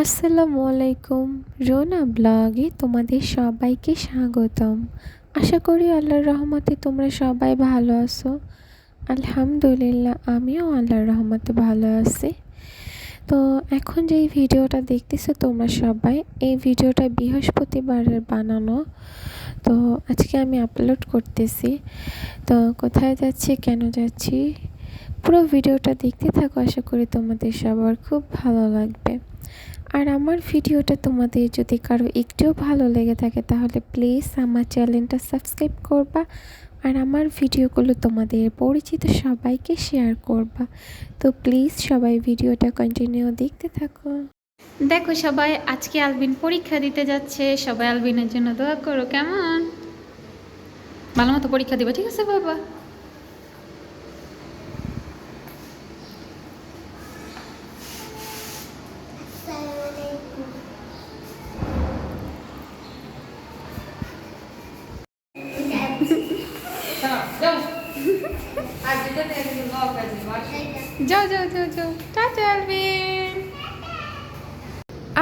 আসসালামু আলাইকুম। রোনা ব্লগে তোমাদের সবাইকে স্বাগতম। আশা করি আল্লাহর রহমতে তোমরা সবাই ভালো আছো। আলহামদুলিল্লাহ, আমিও আল্লাহর রহমতে ভালো আছি। তো এখন যেই ভিডিওটা দেখতেছো, তোমরা সবাই এই ভিডিওটা বৃহস্পতিবারের বানানো। তো আজকে আমি আপলোড করতেছি। তো কোথায় যাচ্ছি, কেন যাচ্ছি, পুরো ভিডিওটা দেখতে থাকো। আশা করি তোমাদের সবার খুব ভালো লাগবে। আর আমার ভিডিওটা তোমাদের যদি কারও একটুও ভালো লেগে থাকে, তাহলে প্লিজ আমার চ্যানেলটা সাবস্ক্রাইব করবা আর আমার ভিডিওগুলো তোমাদের পরিচিত সবাইকে শেয়ার করবা। তো প্লিজ সবাই ভিডিওটা কন্টিনিউ দেখতে থাকো। দেখো সবাই, আজকে আলবিন পরীক্ষা দিতে যাচ্ছে। সবাই আলবিনের জন্য দোয়া করো, কেমন? ভালো মতো পরীক্ষা দিবে, ঠিক আছে বাবা? যাও যাও যাও যাও। টাটা আলবিন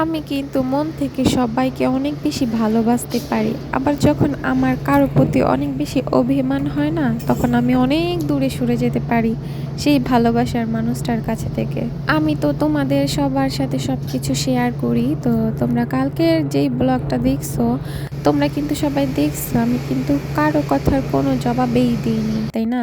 আমি কিন্তু মন থেকে সবাইকে অনেক বেশি ভালোবাসতে পারি। আবার যখন আমার কারও প্রতি অনেক বেশি অভিমান হয় না, তখন আমি অনেক দূরে সরে যেতে পারি সেই ভালোবাসার মানুষটার কাছে থেকে। আমি তো তোমাদের সবার সাথে সব কিছু শেয়ার করি, তো তোমরা কালকের যেই ব্লগটা দেখছ, তোমরা কিন্তু সবাই দেখছ, আমি কিন্তু কারও কথার কোনো জবাবেই দিইনি, তাই না?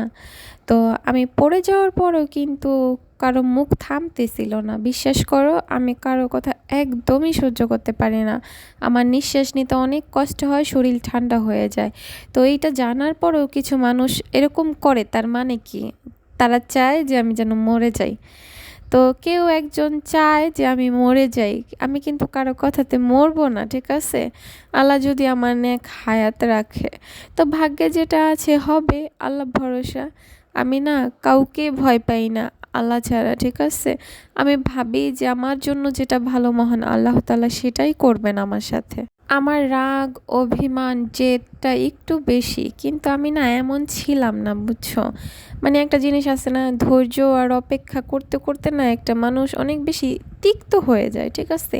তো আমি পড়ে যাওয়ার পরও কিন্তু কারও মুখ থামতেছিল না। বিশ্বাস করো, আমি কারও কথা একদমই সহ্য করতে পারি না। আমার নিঃশ্বাস নিতে অনেক কষ্ট হয়, শরীর ঠান্ডা হয়ে যায়। তো এইটা জানার পরেও কিছু মানুষ এরকম করে, তার মানে কি? তারা চায় যে আমি যেন মরে যাই। তো কেউ একজন চায় যে আমি মরে যাই। আমি কিন্তু কারও কথাতে মরবো না, ঠিক আছে? আল্লাহ যদি আমার নেক হায়াত রাখে। তো ভাগ্যে যেটা আছে হবে, আল্লাহ ভরসা। আমি না কাউকে ভয় পাই না, আল্লাহ ছাড়া, ঠিক আছে? আমি ভাবি যে আমার জন্য যেটা ভালো মহান আল্লাহ তালা সেটাই করবেন আমার সাথে। আমার রাগ, অভিমান জেদটা একটু বেশি, কিন্তু আমি না এমন ছিলাম না, বুঝছ? মানে একটা জিনিস আছে না, ধৈর্য আর অপেক্ষা করতে করতে না একটা মানুষ অনেক বেশি তিক্ত হয়ে যায়, ঠিক আছে?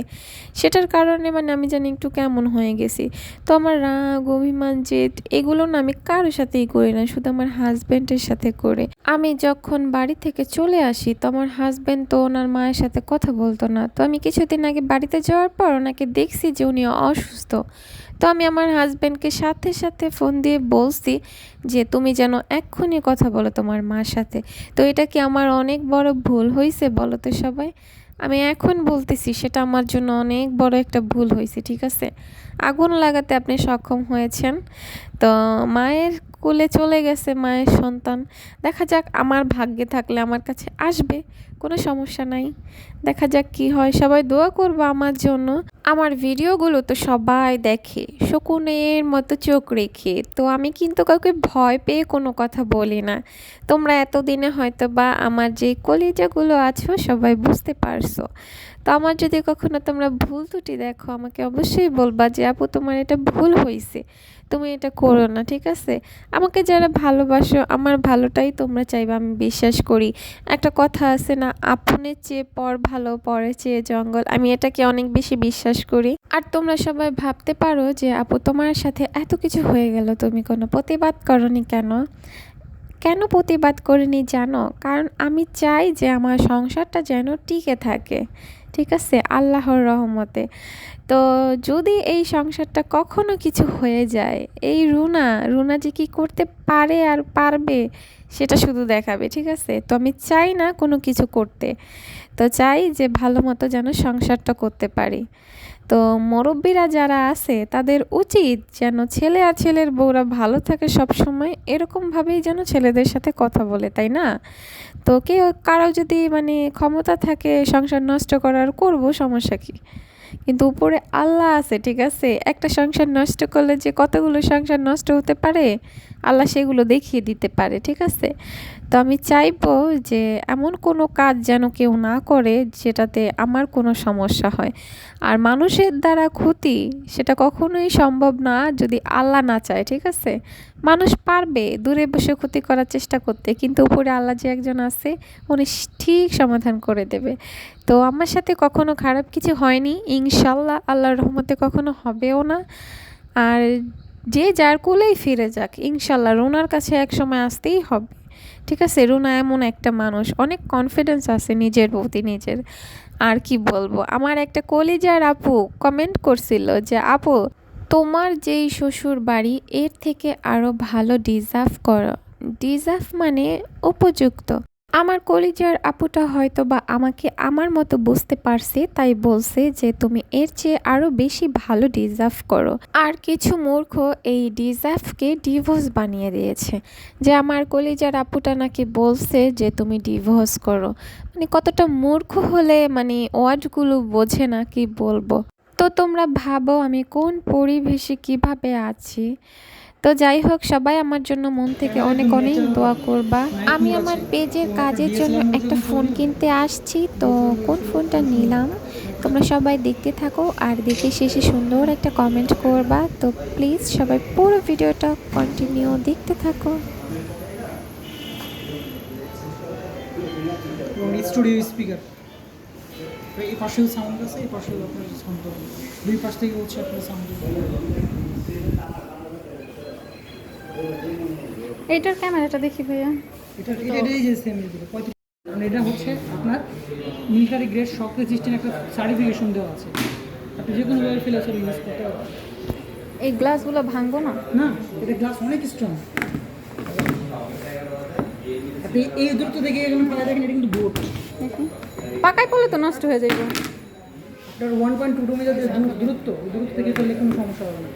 সেটার কারণে মানে আমি জানি একটু কেমন হয়ে গেছি। তো আমার রাগ, অভিমান, জেদ, এগুলো না আমি কারোর সাথেই করি না, শুধু আমার হাজব্যান্ডের সাথে করে। আমি যখন বাড়ি থেকে চলে আসি, তো আমার হাজব্যান্ড তো ওনার মায়ের সাথে কথা বলতো না। তো আমি কিছুদিন আগে বাড়িতে যাওয়ার পর ওনাকে দেখছি যে উনি অসুস্থ। তো আমি আমার হাজব্যান্ডকে সাথে সাথে ফোন দিয়ে বলছি যে, তুমি যেন এক্ষুনি কথা বলো তোমার মার সাথে। তো এটা কি আমার অনেক বড় ভুল হয়েছে বলো তো সবাই? আমি এখন বলতেছি সেটা আমার জন্য অনেক বড় একটা ভুল হয়েছে ঠিক আছে? আগুন লাগাতে আপনি সক্ষম হয়েছেন। তো মায়ের কোলে চলে গেছে মায়ের সন্তান। দেখা যাক আমার ভাগ্যে থাকলে আমার কাছে আসবে। কোনো সমস্যা নাই। দেখা যাক কি হয়। সবাই দোয়া করব আমার জন্য। আমার ভিডিওগুলো তো সবাই দেখে, শকুনের মতো চোখ রেখে। তো আমি কিন্তু কাউকে ভয় পেয়ে কোনো কথা বলি না। তোমরা এতদিনে হয়তো বা আমার যে কলিজাগুলো আছো সবাই বুঝতে পারছ। তো আমার যদি কখনো তোমরা ভুল ত্রুটি দেখো, আমাকে অবশ্যই বলবা যে, আপু, তোমার এটা ভুল হয়েছে তুমি এটা করো না, ঠিক আছে? আমাকে যারা ভালোবাসো, আমার ভালোটাই তোমরা চাইবে, আমি বিশ্বাস করি। একটা কথা আছে না আপনের চেয়ে পর ভালো, পরে চেয়ে জঙ্গল। আমি এটাকে অনেক বেশি বিশ্বাস করি। আর তোমরা সবাই ভাবতে পারো যে, আপু, তোমার সাথে এত কিছু হয়ে গেল, তুমি কোনো প্রতিবাদ করনি কেন? কেন প্রতিবাদ করিনি জানো? কারণ আমি চাই যে আমার সংসারটা যেন টিকে থাকে। ঠিক আছে? আল্লাহর রহমতে। তো যদি এই সংসারটা কখনো কিছু হয়ে যায়, এই রুনা রুনা যে কি করতে পারে আর পারবে, সেটা শুধু দেখাবে, ঠিক আছে? তো আমি চাই না কোনো কিছু করতে। তো চাই যে ভালো মতো যেন সংসারটা করতে পারি। তো মুরব্বীরা যারা আছে, তাদের উচিত যেন ছেলে আর ছেলের বউরা ভালো থাকে সব সময় এরকমভাবেই যেন ছেলেদের সাথে কথা বলে, তাই না? তো কেউ, কারও যদি মানে ক্ষমতা থাকে সংসার নষ্ট করার, করব সমস্যা কী? কিন্তু উপরে আল্লাহ আছে, ঠিক আছে? একটা সংসার নষ্ট করলে যে কতগুলো সংসার নষ্ট হতে পারে, আল্লাহ সেগুলো দেখিয়ে দিতে পারে, ঠিক আছে? তো আমি চাইব যে এমন কোনো কাজ যেন কেউ না করে যেটাতে আমার কোনো সমস্যা হয়। আর মানুষের দ্বারা ক্ষতি সেটা কখনোই সম্ভব না যদি আল্লাহ না চায়, ঠিক আছে? মানুষ পারবে দূরে বসে ক্ষতি করার চেষ্টা করতে, কিন্তু উপরে আল্লাহ যে একজন আছে, উনি ঠিক সমাধান করে দেবে। তো আমার সাথে কখনো খারাপ কিছু হয়নি ইনশাল্লাহ আল্লাহর রহমতে কখনো হবেও না। আর যে যার কোলেই ফিরে যাক ইনশাল্লাহ রুনার কাছে এক সময় আসতেই হবে। ঠিক আছে? রুনা এমন একটা মানুষ। অনেক কনফিডেন্স আছে নিজের প্রতি, নিজের। আর কি বলব? আমার একটা কলিজার আপু কমেন্ট করছিল যে, আপু, তোমার যেই শ্বশুর বাড়ি এর থেকে আরও ভালো ডিজার্ভ করো ডিজার্ভ মানে উপযুক্ত। আমার কলিজার আপুটা হয়তো বা আমাকে আমার মতো বুঝতে পারছে, তাই বলছে যে তুমি এর চেয়ে আরও বেশি ভালো ডিজার্ভ করো। আর কিছু মূর্খ এই ডিজার্ভকে ডিভোর্স বানিয়ে দিয়েছে, যে আমার কলিজার আপুটা নাকি বলছে যে তুমি ডিভোর্স করো। মানে কতটা মূর্খ হলে মানে ওয়ার্ডগুলো বোঝে না, কি বলব? তো তোমরা ভাবো আমি কোন পরিবেশে কীভাবে আছি? তো যাই হোক, সবাই আমার জন্য মন থেকে অনেক অনেক দোয়া করবা। আমি আমার পেজের কাজের জন্য একটা ফোন কিনতে আসছি, তো কোন ফোনটা নিলাম? তোমরা সবাই দেখতে থাকো আর দেখে শেষে সুন্দর একটা কমেন্ট করবা। তো প্লিজ সবাই পুরো ভিডিওটা কন্টিনিউ দেখতে থাকো। স্পিকার এই পাশেও সাউন্ড আছে, এই পাশেও আপনার সাউন্ড দুই পাশ থেকে হচ্ছে আপনার সাউন্ড এইটার ক্যামেরাটা দেখি ভাইয়া। এটা এটা এটাই যে সেম কারণ এটা হচ্ছে আপনার মিলিটারি গ্রেড শক রেজিস্ট্যান্ট একটা সার্টিফিকেশন দেওয়া আছে। আপনি যে কোনো ওয়েল ফিলে ইউজ করতে পারবেন। এই গ্লাসগুলো ভাঙবো না? না এটা গ্লাস অনেক স্ট্রং আপনি এই দূরত্ব থেকে এখানে ফেলা দেখেন এটা কিন্তু বোট দেখি পাকায় পড়লে তো নষ্ট হয়ে যাইব। আপনার ওয়ান পয়েন্ট টু মিটার যে দূর- দূরত্ব দূরত্ব থেকে করলে কোনো সমস্যা হবে না।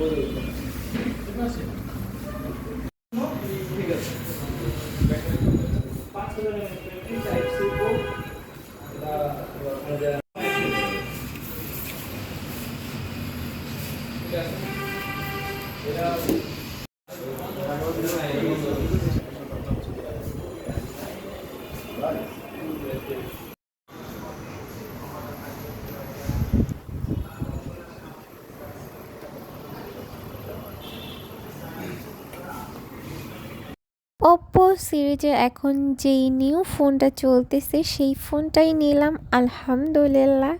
ஒரு ওপ্পো সিরিজের এখন যেই নিউ ফোনটা চলতেছে, সেই ফোনটাই নিলাম, আলহামদুলিল্লাহ।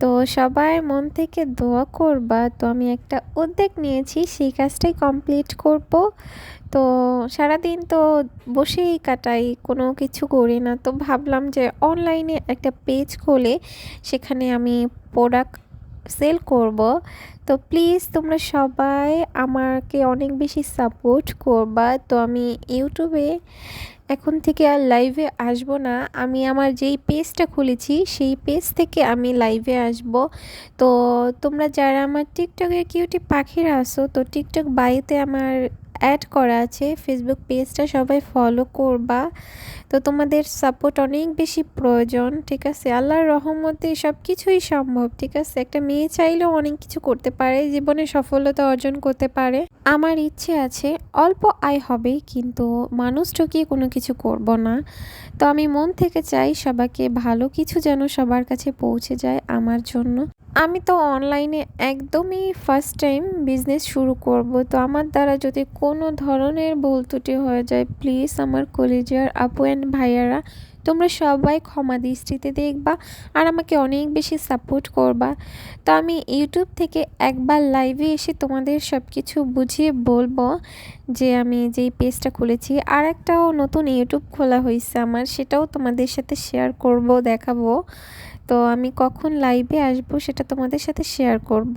তো সবার মন থেকে দোয়া করবা। তো আমি একটা উদ্যোগ নিয়েছি, সেই কাজটাই কমপ্লিট করব। তো সারাদিন তো বসেই কাটাই, কোনো কিছু করি না। তো ভাবলাম যে অনলাইনে একটা পেজ খুলে, সেখানে আমি প্রোডাক্ট সেল করব। তো প্লিজ তোমরা সবাই আমাকে অনেক বেশি সাপোর্ট করবা। তো আমি ইউটিউবে এখন থেকে আর লাইভে আসব না। আমি আমার যেই পেজটা খুলেছি, সেই পেজ থেকে আমি লাইভে আসব। তো তোমরা যারা আমার টিকটকে কিউটি পাখিরা আসো তো টিকটক বাইতে আমার অ্যাড করা আছে। ফেসবুক পেজটা সবাই ফলো করবা। তো তোমাদের সাপোর্ট অনেক বেশি প্রয়োজন, ঠিক আছে? আল্লাহর রহমতে সব কিছুই সম্ভব, ঠিক আছে? একটা মেয়ে চাইলেও অনেক কিছু করতে পারে, জীবনে সফলতা অর্জন করতে পারে। আমার ইচ্ছে আছে, অল্প আয় হবে কিন্তু মানুষ ঠকিয়ে কোনো কিছু করব না। তো আমি মন থেকে চাই সবাইকে ভালো কিছু যেন সবার কাছে পৌঁছে যায় আমার জন্য। আমি তো অনলাইনে একদমই ফার্স্ট টাইম বিজনেস শুরু করব। তো আমার দ্বারা যদি কোনো ধরনের ভুল ত্রুটি হয়ে যায় প্লিজ আমার কলেজের আপু অ্যান্ড ভাইয়ারা, তোমরা সবাই ক্ষমা দৃষ্টিতে দেখবা আর আমাকে অনেক বেশি সাপোর্ট করবা। তো আমি ইউটিউব থেকে একবার লাইভে এসে তোমাদের সব কিছু বুঝিয়ে বলব যে আমি যেই পেজটা খুলেছি। আর একটাও নতুন ইউটিউব খোলা হয়েছে আমার, সেটাও তোমাদের সাথে শেয়ার করব, দেখাবো। তো আমি কখন লাইভে আসব সেটা তোমাদের সাথে শেয়ার করব।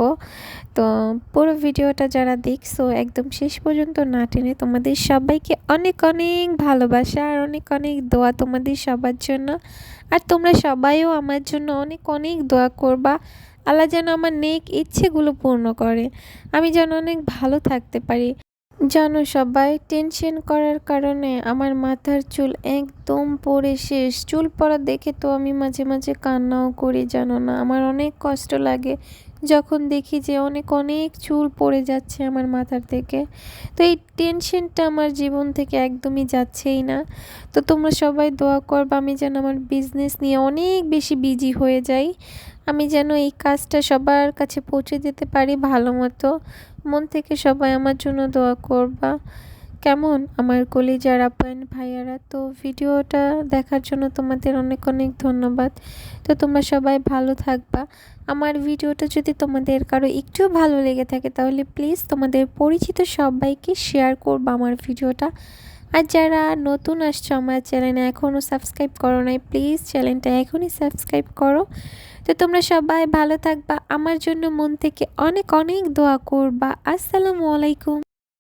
তো পুরো ভিডিওটা যারা দেখছ, একদম শেষ পর্যন্ত না টেনে তোমাদের সবাইকে অনেক অনেক ভালোবাসা আর অনেক অনেক দোয়া তোমাদের সবার জন্য। আর তোমরা সবাইও আমার জন্য অনেক অনেক দোয়া করবা। আল্লাহ যেন আমার নেক ইচ্ছেগুলো পূর্ণ করে। আমি যেন অনেক ভালো থাকতে পারি। জানো সবাই টেনশন করার কারণে আমার মাথার চুল একদম পড়ে শেষ। চুল পড়া দেখে তো আমি মাঝে মাঝে কান্নাও করি, জানো না? আমার অনেক কষ্ট লাগে যখন দেখি যে অনেক অনেক চুল পড়ে যাচ্ছে আমার মাথার থেকে। তো এই টেনশনটা আমার জীবন থেকে একদমই যাচ্ছেই না। তো তোমরা সবাই দোয়া করবা আমি যেন আমার বিজনেস নিয়ে অনেক বেশি বিজি হয়ে যাই। আমি যেন এই কাজটা সবার কাছে পৌঁছে দিতে পারি ভালো মতো। মন থেকে সবাই আমার জন্য দোয়া করবা। কেমন আমার কলিজার আপায়ন ভাইয়ারা? তো ভিডিওটা দেখার জন্য তোমাদের অনেক অনেক ধন্যবাদ। তো তোমরা সবাই ভালো থাকবা। আমার ভিডিওটা যদি তোমাদের কারও একটু ভালো লেগে থাকে তাহলে প্লিজ তোমাদের পরিচিত সবাইকে শেয়ার করবা আমার ভিডিওটা। আর যারা নতুন আসছো আমার চ্যানেলে এখনও সাবস্ক্রাইব করো নাই, প্লিজ চ্যানেলটা এখনই সাবস্ক্রাইব করো। তো তোমরা সবাই ভালো থাকবা, আমার জন্য মন থেকে অনেক অনেক দোয়া করবা। আসসালামু আলাইকুম।